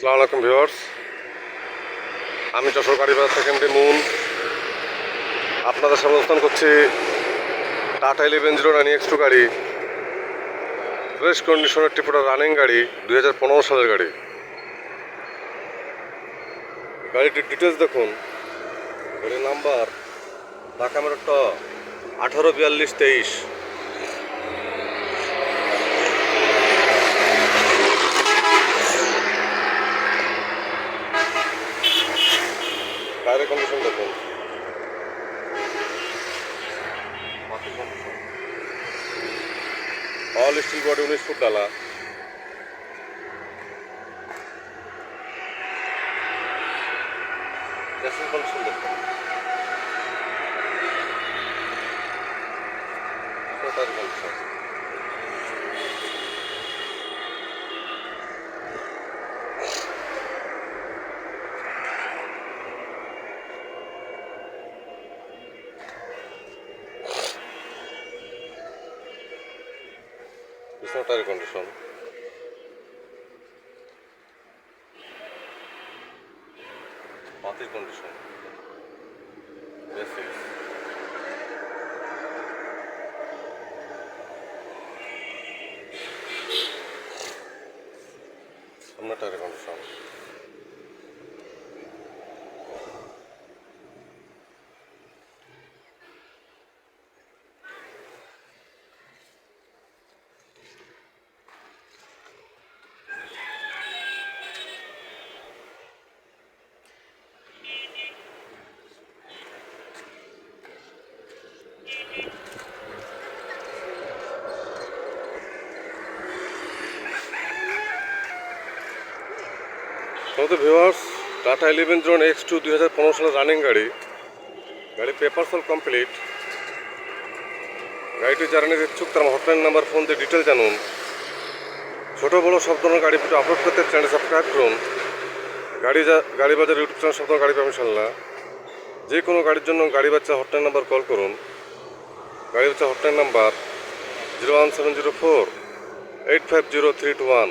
সালাম আলাইকুম ভিউয়ার্স। আমি যশোর গাড়িবাজার থেকে এমডি মুন আপনাদের সামনে করছি Tata eleven zero nine X two গাড়ি ফ্রেশ কন্ডিশনের টিপুটা রানিং গাড়ি, দুই হাজার পনেরো সালের গাড়ি। গাড়িটির ডিটেলস দেখুন। গাড়ির নাম্বার ঢাকা মেরোটা আঠারো বিয়াল্লিশ তেইশ। টায়ারের কন্ডিশন অল স্টিল বডি উনিশ ফুট ডালা। গ্যাসের কন্ডিশন দেখুন টায়ার কন্ডিশন পিছনে টায়ার কন্ডিশন মাটির কন্ডিশন বেসিস সামনে টায়ার আমাদের viewers Tata eleven zone X two দুই হাজার পনেরো সালের রানিং গাড়ি। গাড়ি পেপার সল কমপ্লিট গাড়িটি যারা নিতে ইচ্ছুক, তার হটলাইন নাম্বার ফোন দিয়ে ডিটেল জানুন। ছোটো বড়ো সব ধরনের গাড়ি ভিডিও আপলোড করতে চ্যানেল সাবস্ক্রাইব করুন। গাড়ি যা গাড়ি বাজার ইউটিউব চ্যানেল সব ধরনের গাড়ি পাবেন ইনশাল্লাহ। যে কোনো গাড়ির জন্য গাড়ি বাচ্চা হটলাইন নাম্বার কল করুন। গাড়ি বাচ্চা hotline number zero one seven zero four eight five zero three two one